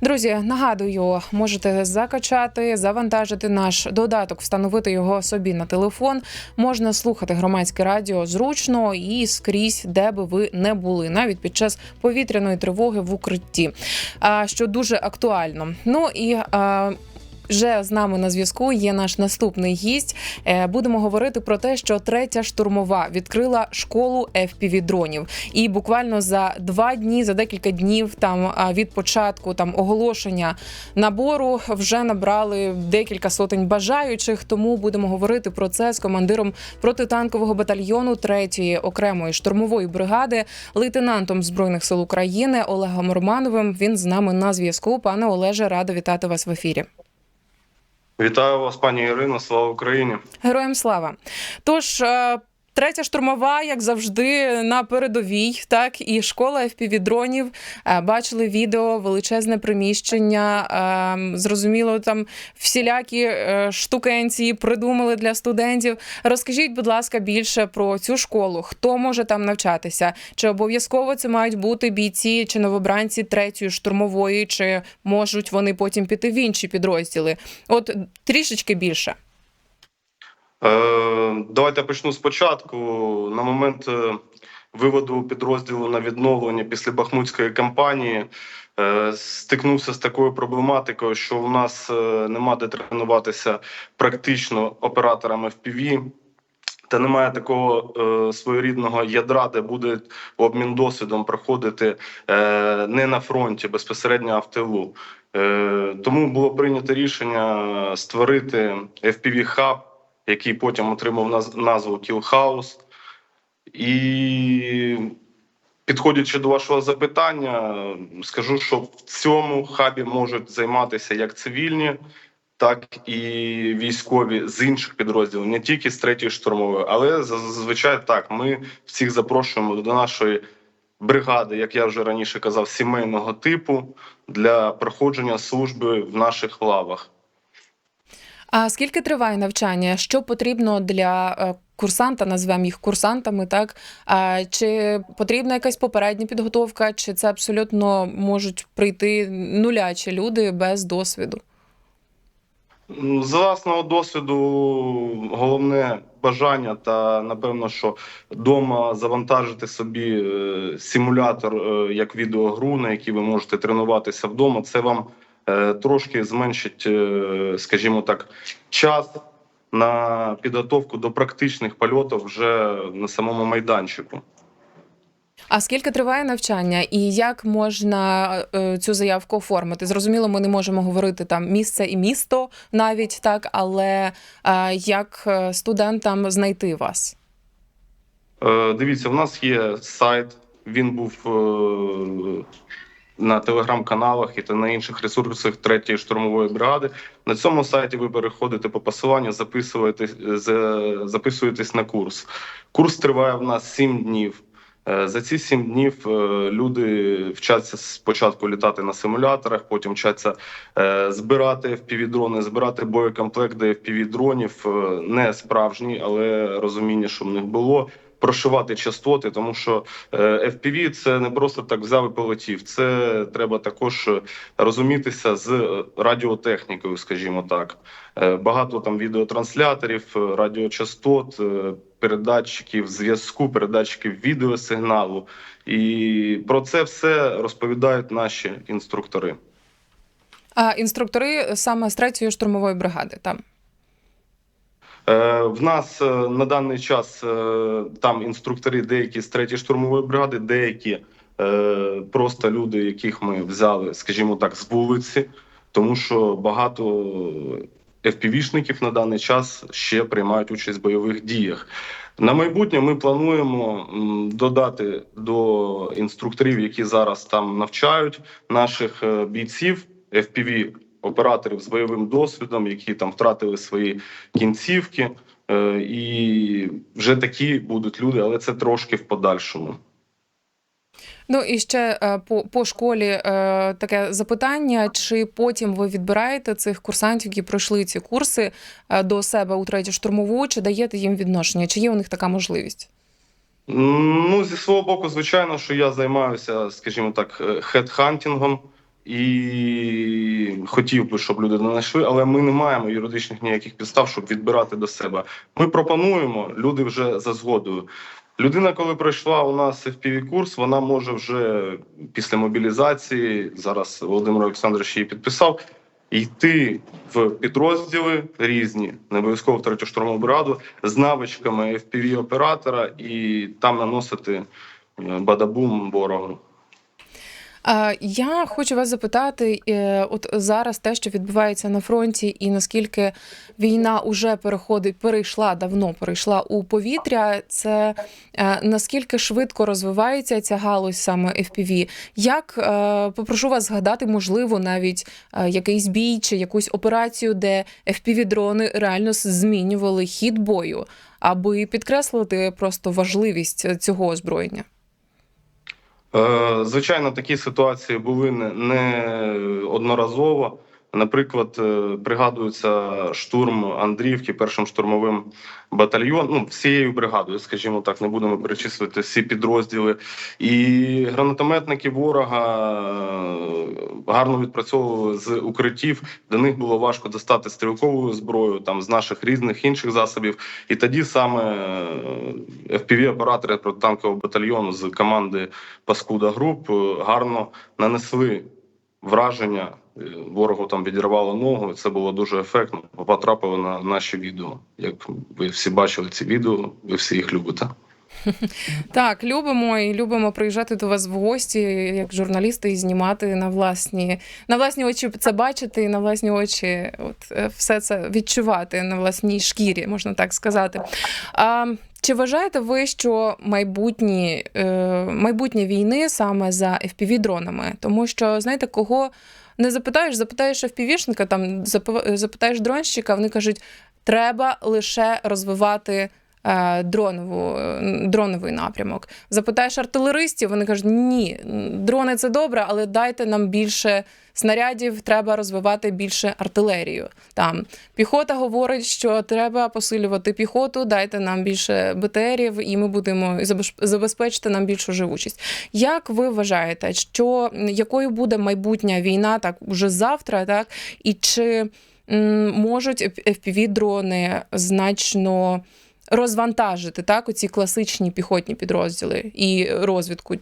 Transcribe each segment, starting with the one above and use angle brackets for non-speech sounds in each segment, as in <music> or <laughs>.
Друзі, нагадую, можете закачати, завантажити наш додаток, встановити його собі на телефон. Можна слухати громадське радіо зручно і скрізь, де би ви не були, навіть під час повітряної тривоги в укритті. Що дуже актуально. Ну і вже з нами на зв'язку є наш наступний гість. Е, Будемо говорити про те, що третя штурмова відкрила школу fpv дронів. І буквально за два дні, за декілька днів там від початку там оголошення набору вже набрали декілька сотень бажаючих. Тому будемо говорити про це з командиром протитанкового батальйону 3-ї окремої штурмової бригади, лейтенантом збройних сил України Олегом Романовим. Він з нами на зв'язку. Пане Олеже, рада вітати вас в ефірі. Вітаю вас, пані Ірино. Слава Україні. Героям слава. Тож. Третя штурмова, як завжди, на передовій, так і школа fpv дронів Е, Бачили відео, величезне приміщення. е, Зрозуміло, там всілякі е, штукенції придумали для студентів. Розкажіть, будь ласка, більше про цю школу. Хто може там навчатися? Чи обов'язково це мають бути бійці чи новобранці третьої штурмової, чи можуть вони потім піти в інші підрозділи? От трішечки більше. Е, давайте я почну спочатку. На момент е, виводу підрозділу на відновлення після Бахмутської кампанії е, стикнувся з такою проблематикою, що у нас нема де тренуватися практично операторами FPV. Та немає такого е, своєрідного ядра, де буде обмін досвідом проходити е, не на фронті, безпосередньо а в тилу. Е, тому було прийнято рішення створити fpv хаб який потім отримав наз- назву House. І підходячи до вашого запитання, скажу, що в цьому хабі можуть займатися як цивільні, так і військові з інших підрозділів, не тільки з третьої штурмової, але зазвичай так. Ми всіх запрошуємо до нашої бригади, як я вже раніше казав, сімейного типу для проходження служби в наших лавах. А скільки триває навчання? Що потрібно для е, курсанта? Назвемо їх курсантами, так? А, чи потрібна якась попередня підготовка, чи це абсолютно можуть прийти нулячі люди без досвіду? З власного досвіду головне бажання та напевно, що вдома завантажити собі е, симулятор е, як відеогру, на якій ви можете тренуватися вдома. Це вам трошки зменшить, е, скажімо так, час на підготовку до практичних польотів вже на самому майданчику. А скільки триває навчання, і як можна е, цю заявку оформити? Зрозуміло, ми не можемо говорити там місце і місто навіть так, але е, як е, студентам знайти вас? Е, Дивіться, в нас є сайт. Він був е, на телеграм-каналах і та на інших ресурсах третьої штурмової бригади. На цьому сайті ви переходите по посиланню, записуєтесь, за- записуєтесь на курс. Курс триває в нас 7 днів. Е, За ці сім днів е, люди вчаться спочатку літати на симуляторах, потім вчаться е, збирати FPV-дрони, збирати боєкомплект до FPV-дронів, не справжній, але розуміння, що в них було. Прошивати частоти, тому що е, FPV – це не просто так взяв і полетів. Це треба також е, розумітися з е, радіотехнікою, скажімо так. Багато там відеотрансляторів, радіочастот, передатчиків зв'язку, передатчиків відеосигналу. І про це все розповідають наші інструктори. А інструктори саме з третьої штурмової бригади там. Е, В нас е, на даний час е, там інструктори деякі з третьої штурмової бригади, деякі просто люди, яких ми взяли, скажімо так, з вулиці, тому що багато FPV-шників на даний час ще приймають участь в бойових діях. На майбутнє ми плануємо додати до інструкторів, які зараз там навчають наших бійців FPV операторів з бойовим досвідом, які там втратили свої кінцівки. Е, І вже такі будуть люди, але це трошки в подальшому. Ну і ще е, по, по школі е, таке запитання: чи потім ви відбираєте цих курсантів, які пройшли ці курси до себе у третю штурмову, чи даєте їм відношення? Чи є у них така можливість? Ну, зі свого боку, звичайно, що я займаюся, скажімо так, хедхантингом. І хотів би, щоб люди не знайшли, але ми не маємо юридичних ніяких підстав, щоб відбирати до себе. Ми пропонуємо, люди вже за згодою. Людина, коли пройшла у нас fpv курс, вона може вже після мобілізації, зараз Володимир Олександрович її підписав, йти в підрозділи різні, не обов'язково третю штурмову бригаду, з навичками fpv оператора і там наносити е, бадабум ворогу. Я хочу вас запитати, е, от зараз те, що відбувається на фронті, і наскільки війна уже переходить, перейшла давно, перейшла у повітря. Це е, наскільки швидко розвивається ця галузь саме FPV? Як е, попрошу вас згадати, можливо, навіть якийсь бій чи якусь операцію, де FPV-дрони реально змінювали хід бою, аби підкреслити просто важливість цього озброєння? Е, Звичайно, такі ситуації були не, не одноразово. Наприклад, е, пригадується штурм Андріївки першим штурмовим батальйоном, ну всією бригадою, скажімо так, не будемо перечислити всі підрозділи. І гранатометники ворога е, гарно відпрацьовували з укриттів. До них було важко достати стрілкову зброю там з наших різних інших засобів. І тоді саме FPV-оператори протитанкового батальйону з команди Паскуда Груп е, гарно нанесли враження. Ворогу там відірвало ногу. Це було дуже ефектно. Потрапили на наші відео. Як ви всі бачили ці відео, ви всі їх любите. <laughs> Так, любимо і любимо приїжджати до вас в гості як журналісти і знімати на власні на власні очі це бачити, і на власні очі, от е, все це відчувати на власній шкірі, можна так сказати. А, чи вважаєте ви, що майбутні, е, майбутнє війни саме за FPV-дронами? Тому що знаєте, кого не запитаєш, запитаєш FPV-шника, там запи- запитаєш дронщика, вони кажуть, треба лише розвивати дронову, е, дроновий напрямок. Запитаєш артилеристів, вони кажуть, ні, дрони це добре, але дайте нам більше снарядів, треба розвивати більше артилерію. Там піхота говорить, що треба посилювати піхоту, дайте нам більше БТРів, і ми будемо забезпечити нам більшу живучість. Як ви вважаєте, що якою буде майбутня війна, так уже завтра, так і чи можуть FPV-дрони значно розвантажити так оці класичні піхотні підрозділи і розвідку?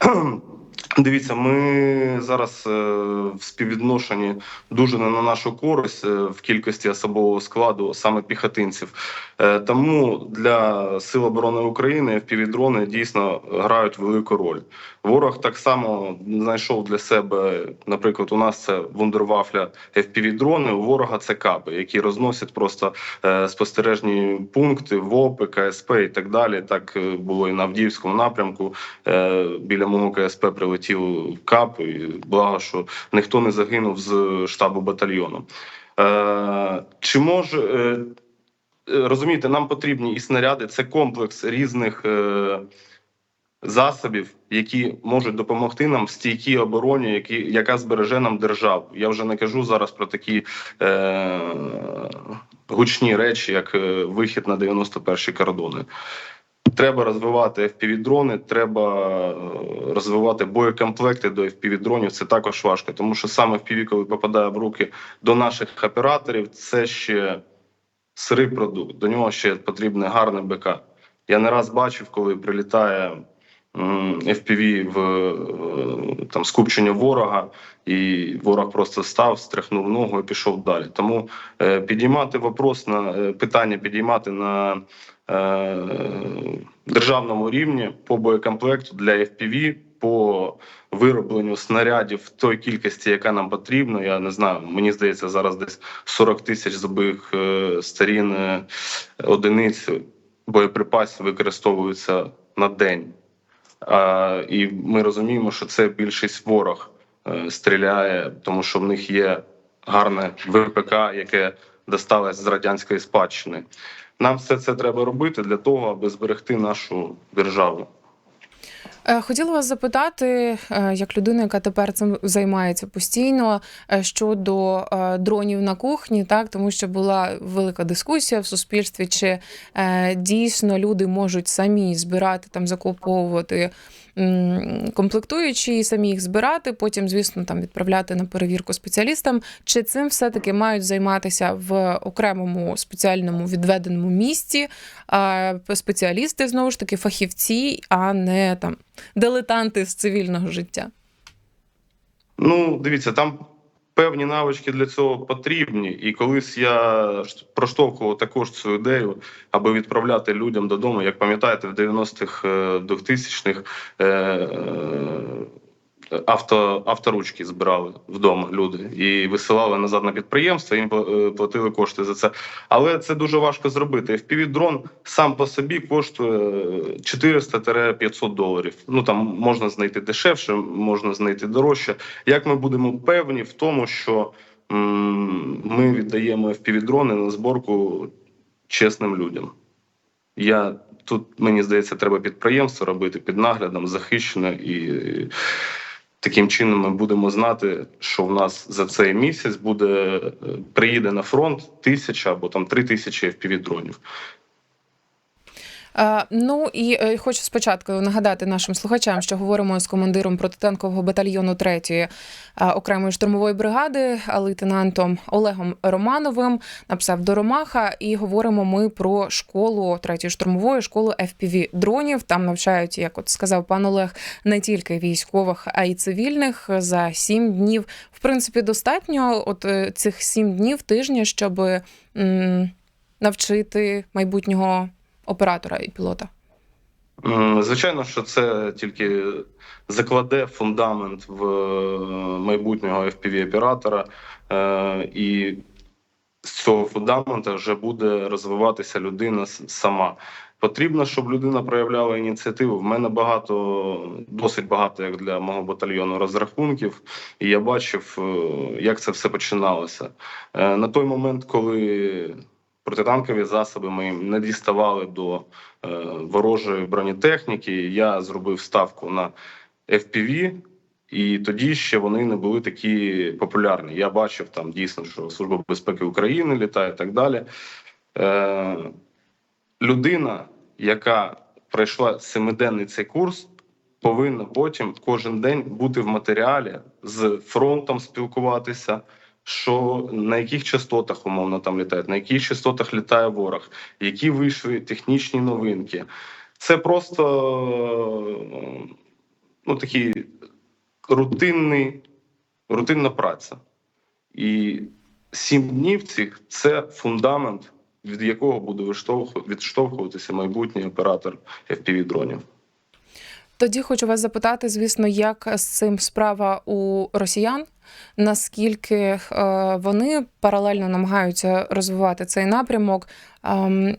<clears throat> Дивіться, ми зараз е, в співвідношенні дуже не на нашу користь е, в кількості особового складу, саме піхотинців. Е, Тому для Сил оборони України FPV-дрони дійсно грають велику роль. Ворог так само знайшов для себе, наприклад, у нас це вундервафля FPV-дрони, у ворога це каби, які розносять просто е, спостережні пункти, ВОПи, КСП і так далі. Так е, було і на Авдіївському напрямку. Е, Біля мого КСП прилетів кап, і благо, що ніхто не загинув з штабу батальйону. Чи може розумієте, нам потрібні і снаряди, це комплекс різних. Засобів, які можуть допомогти нам в стійкій обороні, які, яка збереже нам державу. Я вже не кажу зараз про такі е, гучні речі, як е, вихід на 91-й кордони. Треба розвивати FPV-дрони, треба е, розвивати боєкомплекти до FPV-дронів. Це також важко, тому що саме FPV, коли попадає в руки до наших операторів, це ще сирий продукт. До нього ще потрібне гарне БК. Я не раз бачив, коли прилітає FPV в е, там скупчення ворога, і ворог просто став, стряхнув ногу і пішов далі. Тому е, підіймати вопрос на е, питання, підіймати на е, державному рівні по боєкомплекту для FPV, по виробленню снарядів той кількості, яка нам потрібна. Я не знаю, мені здається, зараз десь 40 тисяч збитих е, сторін одиниць боєприпасів використовуються на день. І ми розуміємо, що це більшість ворог е, стріляє, тому що в них є гарне ВПК, яке досталось з радянської спадщини. Нам все це треба робити для того, аби зберегти нашу державу. Е, Хотіла вас запитати, е, як людина, яка тепер цим займається постійно е, щодо дронів на кухні, так? Тому що була велика дискусія в суспільстві, чи дійсно люди можуть самі збирати там закуповувати комплектуючі, і самі їх збирати, потім, звісно, там відправляти на перевірку спеціалістам. Чи цим все-таки мають займатися в окремому спеціальному відведеному місці спеціалісти, знову ж таки, фахівці, а не там дилетанти з цивільного життя? Ну, дивіться, там певні навички для цього потрібні. І колись я проштовхував також цю ідею, аби відправляти людям додому. Як пам'ятаєте, в 90-х, е, 2000-х е, е, авто, авторучки збирали вдома люди і висилали назад на підприємство, їм е, платили кошти за це. Але це дуже важко зробити. FPV-дрон сам по собі коштує 400-500 доларів. Ну там можна знайти дешевше, можна знайти дорожче. Як ми будемо певні в тому, що ми віддаємо FPV-дрони на зборку чесним людям? Я тут мені здається, треба підприємство робити під наглядом, захищено і. Таким чином ми будемо знати, що в нас за цей місяць буде е, приїде на фронт тисяча або там три тисячі FPV-дронів. Е, Ну і е, хочу спочатку нагадати нашим слухачам, що говоримо з командиром протитанкового батальйону 3-ї е, окремої штурмової бригади, лейтенантом Олегом Романовим на псевдоромаха. І говоримо ми про школу 3-ї штурмової школу fpv дронів. Там навчають, як от сказав пан Олег, не тільки військових, а й цивільних за сім днів. В принципі, достатньо от цих сім днів тижня, щоб навчити майбутнього оператора і пілота. Звичайно, що це тільки закладе фундамент в е, майбутнього FPV-оператора, е, і з цього фундамента вже буде розвиватися людина сама. Потрібно, щоб людина проявляла ініціативу. В мене багато, досить багато, як для мого батальйону, розрахунків, і я бачив, е, як це все починалося. На той момент, коли протитанкові засоби ми не діставали до е, ворожої бронетехніки. Я зробив ставку на FPV, і тоді ще вони не були такі популярні. Я бачив там дійсно, що Служба безпеки України літає і так далі. Е, людина, яка пройшла семиденний цей курс, повинна потім кожен день бути в матеріалі з фронтом спілкуватися. Що на яких частотах умовно там літають, на яких частотах літає ворог, які вийшли технічні новинки. Це просто ну, такий рутинний, рутинна праця. І сім днів цих це фундамент, від якого буде відштовхуватися майбутній оператор FPV-дронів. Тоді хочу вас запитати, звісно, як з цим справа у росіян? Наскільки е, вони паралельно намагаються розвивати цей напрямок? Ем,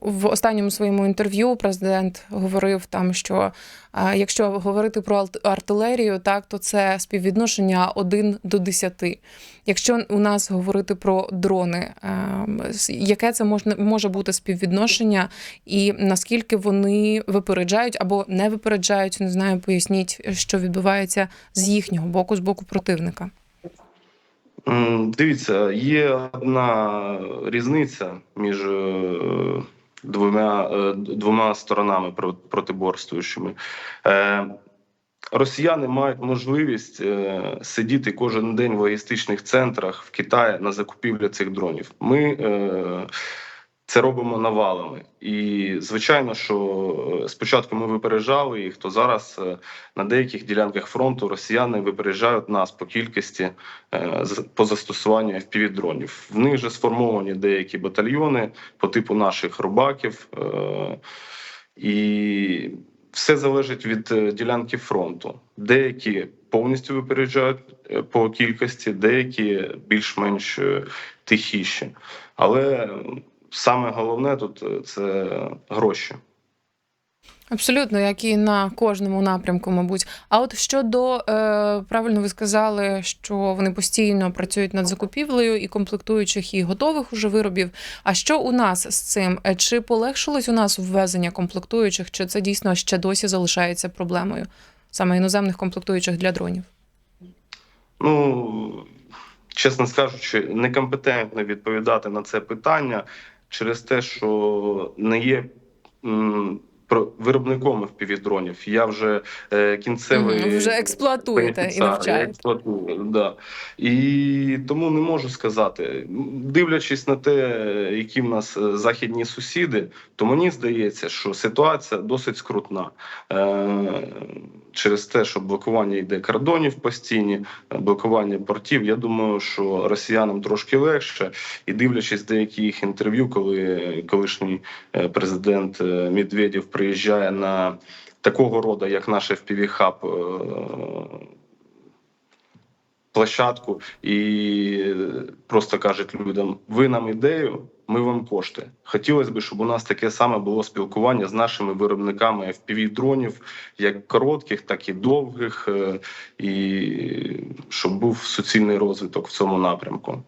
В останньому своєму інтерв'ю президент говорив там, що е, якщо говорити про артилерію, так то це співвідношення 1 до 10. Якщо у нас говорити про дрони, ем, яке це можна може бути співвідношення, і наскільки вони випереджають або не випереджають, не знаю, поясніть, що відбувається з їхнього боку, з боку противника. Дивіться, є одна різниця між е, двома, е, двома сторонами про- протиборствуючими. Е, Росіяни мають можливість сидіти кожен день в логістичних центрах в Китаї на закупівлю цих дронів. Ми це робимо навалами. І звичайно, що е, спочатку ми випереджали їх, то зараз е, на деяких ділянках фронту росіяни випереджають нас по кількості е, по застосуванню FPV-дронів. В них вже сформовані деякі батальйони по типу наших рубаків. І все залежить від ділянки фронту. Деякі повністю випереджають по кількості, деякі більш-менш тихіші. Але саме головне тут е, це гроші. Абсолютно, як і на кожному напрямку, мабуть. А от щодо е, правильно ви сказали, що вони постійно працюють над закупівлею і комплектуючих, і готових уже виробів. А що у нас з цим? Е, Чи полегшилось у нас ввезення комплектуючих, чи це дійсно ще досі залишається проблемою саме іноземних комплектуючих для дронів? Ну чесно скажучи, некомпетентно відповідати на це питання через те, що не є виробником FPV-дронів. Я вже е, кінцевий Мгм, вже експлуатуєте і бенефіціар, я навчаєте. експлуатую, да. І тому не можу сказати. Дивлячись на те, які в нас е, західні сусіди, то мені здається, що ситуація досить скрутна. Е, через те, що блокування йде кордонів постійні, блокування портів. Я думаю, що росіянам трошки легше, і дивлячись деякі їх інтерв'ю, коли колишній е, президент е, Медведєв приїжджає на такого роду, як наш FPV хаб площадку і просто кажуть людям: ви нам ідею, ми вам кошти. Хотілося б, щоб у нас таке саме було спілкування з нашими виробниками fpv дронів, як коротких, так і довгих, е, і щоб був суцільний розвиток в цьому напрямку.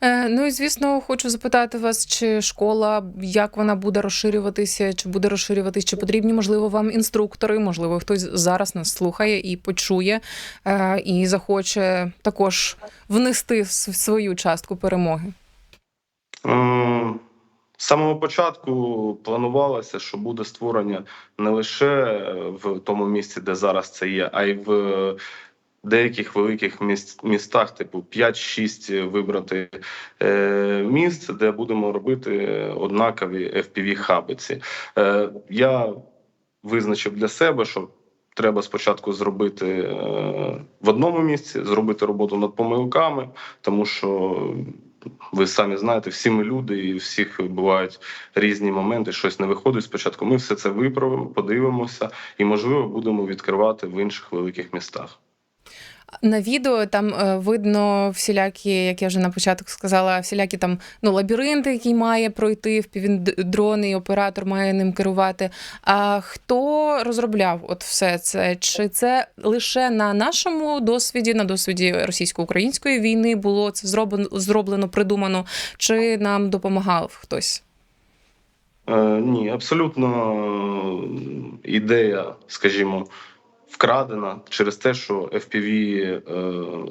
Е, Ну і звісно, хочу запитати вас, чи школа, як вона буде розширюватися, чи буде розширюватися, чи потрібні, можливо, вам інструктори, можливо, хтось зараз нас слухає і почує, е, і захоче також внести свою частку перемоги. З самого початку планувалося, що буде створення не лише в тому місці, де зараз це є, а й в деяких великих міст, містах, типу 5-6 вибрати е, місць, де будемо робити однакові fpv хабиці. Е, я визначив для себе, що треба спочатку зробити е, в одному місці, зробити роботу над помилками, тому що ви самі знаєте, всі ми люди, і всіх бувають різні моменти. Щось не виходить. Спочатку ми все це виправимо, подивимося, і можливо будемо відкривати в інших великих містах. На відео там е, видно всілякі, як я вже на початку сказала, всілякі там ну лабіринти, які має пройти дрон, і оператор має ним керувати. А хто розробляв от все це? Чи це лише на нашому досвіді, на досвіді російсько-української війни було це зроблено, зроблено, придумано, чи нам допомагав хтось? Е, ні, абсолютно е, ідея, скажімо, вкрадена через те, що FPV е,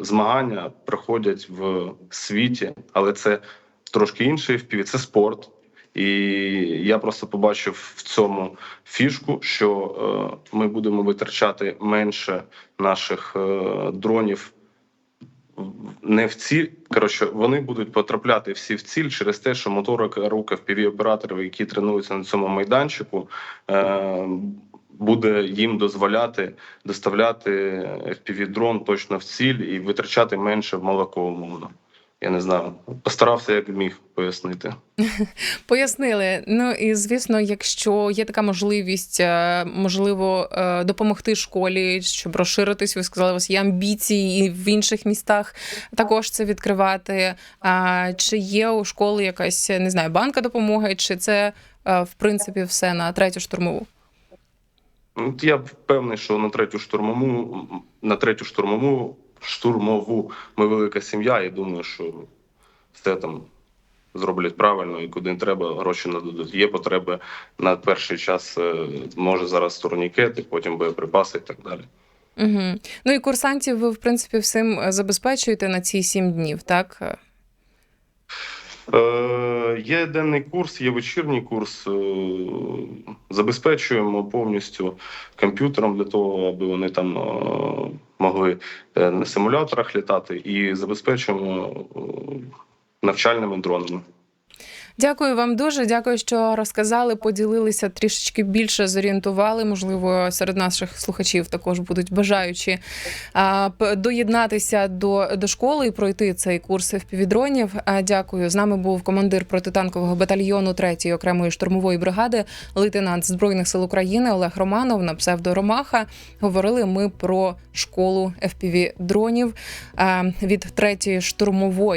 змагання проходять в світі, але це трошки інший FPV, це спорт. І я просто побачив в цьому фішку, що е, ми будемо витрачати менше наших е, дронів не в ціль. Коротше, вони будуть потрапляти всі в ціль через те, що моторика рук fpv операторів, які тренуються на цьому майданчику, е, буде їм дозволяти доставляти fpv дрон точно в ціль і витрачати менше в молоко умовно. Я не знаю, постарався як міг пояснити. <laughs> Пояснили. Ну і звісно, якщо є така можливість, е, можливо, е, допомогти школі, щоб розширитись, ви сказали, у вас є амбіції і в інших містах також це відкривати. А чи є у школи якась не знаю, банка допомоги, чи це е, в принципі все на третю штурмову? От Я впевнений, що на третю штурмову, на третю штурмову штурмову ми велика сім'я, і думаю, що все там зроблять правильно і куди треба, гроші нададуть. Є потреби на перший час, е, може зараз турнікети, потім боєприпаси і так далі. Угу. Ну і курсантів ви, в принципі, всім забезпечуєте на ці сім днів, так? Е, Є денний курс, є вечірній курс. Е, Забезпечуємо повністю комп'ютером для того, аби вони там е, могли на симуляторах літати, і забезпечуємо навчальними дронами. Дякую вам дуже. Дякую, що розказали, поділилися трішечки більше, зорієнтували. Можливо, серед наших слухачів також будуть бажаючі доєднатися до, до школи і пройти цей курс впівдронів. Дякую. З нами був командир протитанкового батальйону 3-ї окремої штурмової бригади, лейтенант збройних сил України Олег Романов на псевдо Ромаха. Говорили ми про школу FPV дронів від 3-ї штурмової.